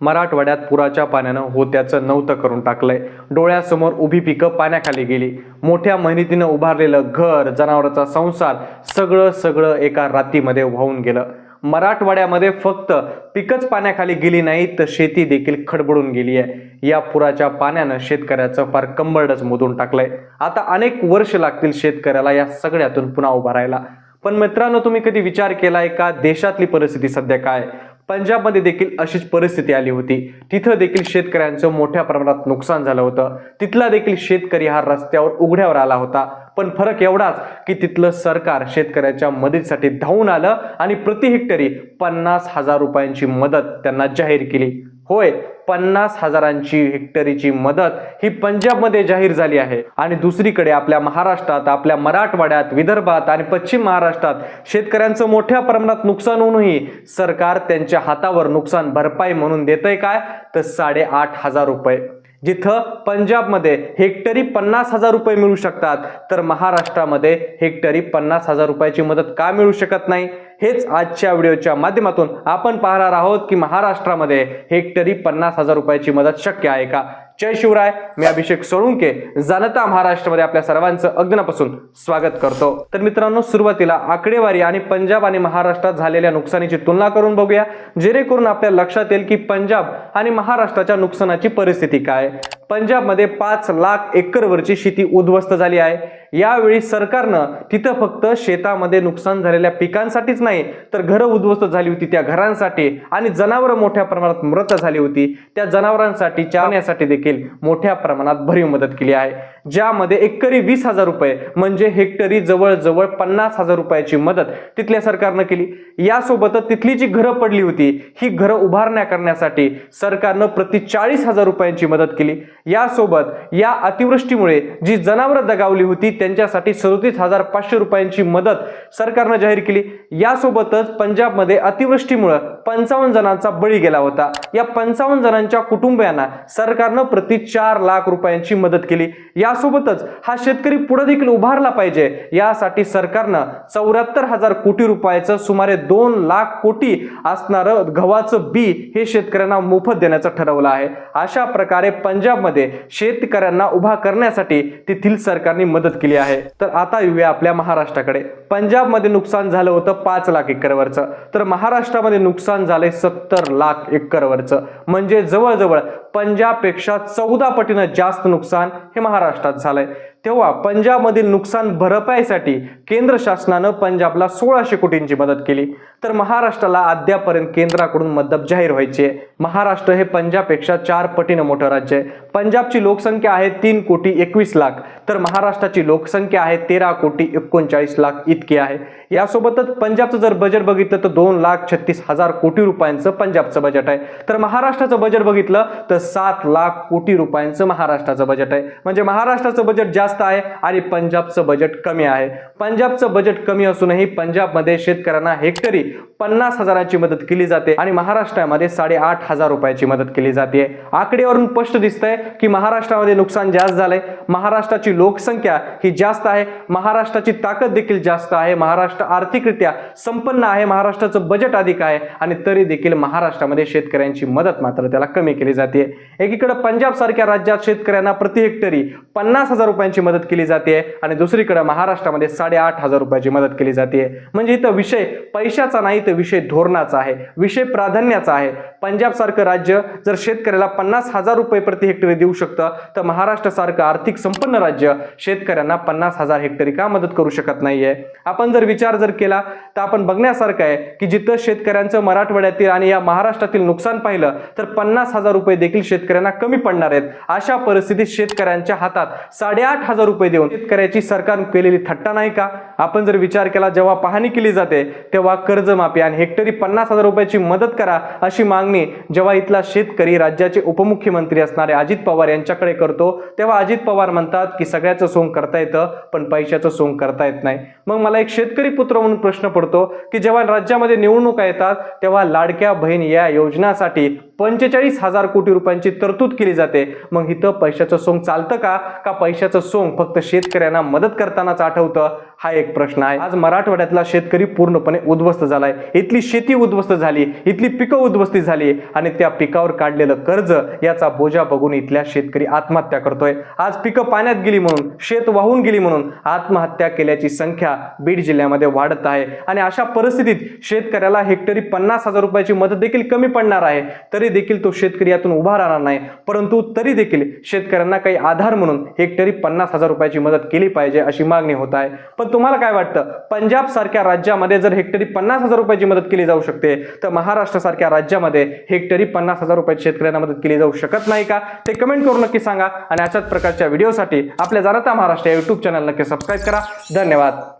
मराठवाड्यात पुराच्या पाण्यानं होत्याचं नव्हतं करून टाकलंय. डोळ्यासमोर उभी पिकं पाण्याखाली गेली. मोठ्या मेहनतीनं उभारलेलं घर जनावरांचा संसार सगळं सगळं एका रातीमध्ये वाहून गेलं. मराठवाड्यामध्ये फक्त पिकच पाण्याखाली गेली नाही तर शेती देखील खडबडून गेली आहे. या पुराच्या पाण्यानं शेतकऱ्याचं फार कंबरडच मोदून टाकलंय. आता अनेक वर्ष लागतील शेतकऱ्याला या सगळ्यातून पुन्हा उभा राहायला. पण मित्रांनो तुम्ही कधी विचार केलाय का? देशातली परिस्थिती सध्या काय? पंजाबमध्ये देखील अशीच परिस्थिती आली होती. तिथं देखील शेतकऱ्यांचं मोठ्या प्रमाणात नुकसान झालं होतं. तिथला देखील शेतकरी हा रस्त्यावर उघड्यावर आला होता. पण फरक एवढाच की तिथलं सरकार शेतकऱ्याच्या मदतीसाठी धावून आलं आणि प्रति हेक्टरी पन्नास हजार रुपयांची मदत त्यांना जाहीर केली. होय पन्नास हजारांची हेक्टरीची मदत ही पंजाबमध्ये जाहीर झाली आहे. आणि दुसरीकडे आपल्या महाराष्ट्रात आपल्या मराठवाड्यात विदर्भात आणि पश्चिम महाराष्ट्रात शेतकऱ्यांचं मोठ्या प्रमाणात नुकसान होऊनही सरकार त्यांच्या हातावर नुकसान भरपाई म्हणून देतंय काय? तर साडेआठ हजार रुपये. जिथं पंजाबमध्ये हेक्टरी पन्नास हजार रुपये मिळू शकतात तर महाराष्ट्रामध्ये हेक्टरी पन्नास हजार रुपयाची मदत का मिळू शकत नाही? हेच आजच्या व्हिडिओच्या माध्यमातून आपण पाहणार आहोत की महाराष्ट्रामध्ये हेक्टरी पन्नास हजार रुपयाची मदत शक्य आहे का? जय शिवराय मी अभिषेक सोळुंके जनता महाराष्ट्रामध्ये आपल्या सर्वांचं अग्नपासून स्वागत करतो. तर मित्रांनो सुरुवातीला आकडेवारी आणि पंजाब आणि महाराष्ट्रात झालेल्या नुकसानीची तुलना करून बघूया जेणेकरून आपल्या लक्षात येईल की पंजाब आणि महाराष्ट्राच्या नुकसानाची परिस्थिती काय पंजाबमध्ये पाच लाख एकरवरची शेती उद्ध्वस्त झाली आहे. यावेळी सरकारनं तिथं फक्त शेतामध्ये नुकसान झालेल्या पिकांसाठीच नाही तर घरं उद्ध्वस्त झाली होती त्या घरांसाठी आणि जनावरं मोठ्या प्रमाणात मृत झाली होती. त्या जनावरांसाठी चारण्यासाठी देखील मोठ्या प्रमाणात भरीव मदत केली आहे. ज्यामध्ये एकरी वीस हजार रुपये म्हणजे हेक्टरी जवळजवळ पन्नास हजार रुपयाची मदत तिथल्या सरकारनं केली. यासोबतच तिथली जी घरं पडली होती ही घरं उभारण्या करण्यासाठी सरकारनं प्रति चाळीस हजार रुपयांची मदत केली. यासोबत या अतिवृष्टीमुळे जी जनावरं दगावली होती त्यांच्यासाठी सदोतीस हजार पाचशे रुपयांची मदत सरकारनं जाहीर केली. यासोबतच पंजाबमध्ये अतिवृष्टीमुळं पंचावन्न जणांचा बळी गेला होता. या पंचावन्न जणांच्या कुटुंबियांना सरकारनं प्रति चार लाख रुपयांची मदत केली. यासोबतच हा शेतकरी पुढे देखील उभारला पाहिजे यासाठी सरकारनं चौऱ्याहत्तर हजार कोटी रुपयाचं सुमारे दोन लाख कोटी असणारं गव्हाचं बी हे शेतकऱ्यांना मोफत देण्याचं ठरवलं आहे. अशा प्रकारे पंजाबमध्ये शेतकऱ्यांना उभा करण्यासाठी तेथील सरकारने मदत केली आहे. तर आता येऊया आपल्या महाराष्ट्राकडे. पंजाबमध्ये नुकसान झालं होतं पाच लाख एकरवरचं. तर महाराष्ट्रामध्ये नुकसान झालंय सत्तर लाख एकरवरचं. म्हणजे जवळजवळ पंजाबपेक्षा चौदा पटीनं जास्त नुकसान हे महाराष्ट्रात झालंय. तेव्हा पंजाबमधील नुकसान भरपाईसाठी केंद्र शासनानं पंजाबला सोळाशे कोटींची मदत केली. तर महाराष्ट्राला अद्यापर्यंत केंद्राकडून मदत जाहीर व्हायची आहे. महाराष्ट्र हे पंजाबपेक्षा चार पटीनं मोठं राज्य आहे. पंजाबची लोकसंख्या आहे तीन कोटी एकवीस लाख. तर महाराष्ट्राची लोकसंख्या आहे तेरा कोटी एकोणचाळीस लाख इतकी आहे. यासोबतच पंजाबचं जर बजेट बघितलं तर दोन लाख छत्तीस हजार कोटी रुपयांचं पंजाबचं बजेट आहे. तर महाराष्ट्राचं बजेट बघितलं तर सात लाख कोटी रुपयांचं महाराष्ट्राचं बजेट आहे. म्हणजे महाराष्ट्राचं बजेट जास्त आहे आणि पंजाबचं बजेट कमी आहे. पंजाबचं बजेट कमी असूनही पंजाबमध्ये शेतकऱ्यांना हेक्टरी पन्नास हजाराची मदत केली जाते आणि महाराष्ट्रामध्ये साडेआठ हजार रुपयाची मदत केली जाते. आकडेवरून स्पष्ट दिसतंय की महाराष्ट्रामध्ये नुकसान जास्त झालंय. महाराष्ट्राची लोकसंख्या ही जास्त आहे. महाराष्ट्राची ताकद देखील जास्त आहे. महाराष्ट्र आर्थिकरित्या संपन्न आहे. महाराष्ट्राचं बजेट अधिक आहे आणि तरी देखील महाराष्ट्रामध्ये शेतकऱ्यांची मदत मात्र त्याला कमी केली जाते. एकीकडे पंजाब सारख्या राज्यात शेतकऱ्यांना प्रति हेक्टरी पन्नास हजार रुपयांची मदत केली जाते आणि दुसरीकडे महाराष्ट्रामध्ये साडेआठ हजार रुपयाची मदत केली जाते. म्हणजे इथं विषय पैशाचा नाही तर विषय धोरणाचा आहे. विषय प्राधान्याचा आहे. पंजाब सारखं राज्य जर शेतकऱ्याला पन्नास हजार रुपये प्रति हेक्टरी देऊ शकतं तर महाराष्ट्र सारखं आर्थिक संपन्न राज्य शेतकऱ्यांना पन्नास हजार हेक्टरी का मदत करू शकत नाहीये? आपण जर विचार जर केला तर आपण बघण्यासारखं आहे की जिथं शेतकऱ्यांचं मराठवाड्यातील आणि या महाराष्ट्रातील नुकसान पाहिलं तर पन्नास हजार रुपये देखील शेतकऱ्यांना कमी पडणार आहेत. अशा परिस्थितीत शेतकऱ्यांच्या हातात साडेआठ हजार रुपये देऊन शेतकऱ्याची सरकार केलेली थट्टा नाही का? आपण जर विचार केला जेव्हा पाहणी केली जाते तेव्हा कर्जमाफी आणि हेक्टरी पन्नास हजार रुपयाची मदत करा अशी मागणी जेव्हा इथला शेतकरी राज्याचे उपमुख्यमंत्री असणारे अजित पवार यांच्याकडे करतो तेव्हा अजित पवार म्हणतात की सगळ्याचं सोंग करता येतं पण पैशाचं सोंग करता येत नाही. मग मला एक शेतकरी पुत्र म्हणून प्रश्न पडतो की जेव्हा राज्यामध्ये निवडणुका येतात तेव्हा लाडक्या बहीण या योजनासाठी पंचेचाळीस हजार कोटी रुपयांची तरतूद केली जाते. मग इथं पैशाचं सोंग चालतं का? का पैशाचं सोंग फक्त शेतकऱ्यांना मदत करतानाच आठवतं? हा एक प्रश्न आहे. आज मराठवाड्यातला शेतकरी पूर्णपणे उद्ध्वस्त झालाय. इथली शेती उद्ध्वस्त झाली इथली पिकं उद्ध्वस्ती झाली आणि त्या पिकावर काढलेलं कर्ज याचा बोजा बघून इथल्या शेतकरी आत्महत्या करतोय. आज पिकं पाण्यात गेली म्हणून शेत वाहून गेली म्हणून आत्महत्या केल्याची संख्या बीड जिल्ह्यामध्ये वाढत आहे. आणि अशा परिस्थितीत शेतकऱ्याला हेक्टरी पन्नास हजार रुपयाची मदत देखील कमी पडणार आहे. तरी देखील तो शेतकरी यातून उभा राहणार नाही. परंतु तरी देखील शेतकऱ्यांना काही आधार म्हणून हेक्टरी पन्नास हजार रुपयाची मदत केली पाहिजे अशी मागणी होत आहे. पण तुम्हाला काय वाटतं? पंजाब सारख्या राज्यामध्ये जर हेक्टरी पन्नास हजार रुपयाची मदत केली जाऊ शकते तर महाराष्ट्र सारख्या राज्यामध्ये हेक्टरी पन्नास हजार रुपयाची शेतकऱ्यांना मदत केली जाऊ शकत नाही का? ते कमेंट करून नक्की सांगा आणि अशाच प्रकारच्या व्हिडिओसाठी आपल्या जाणता महाराष्ट्र या युट्यूब चॅनल नक्की सबस्क्राईब करा. धन्यवाद.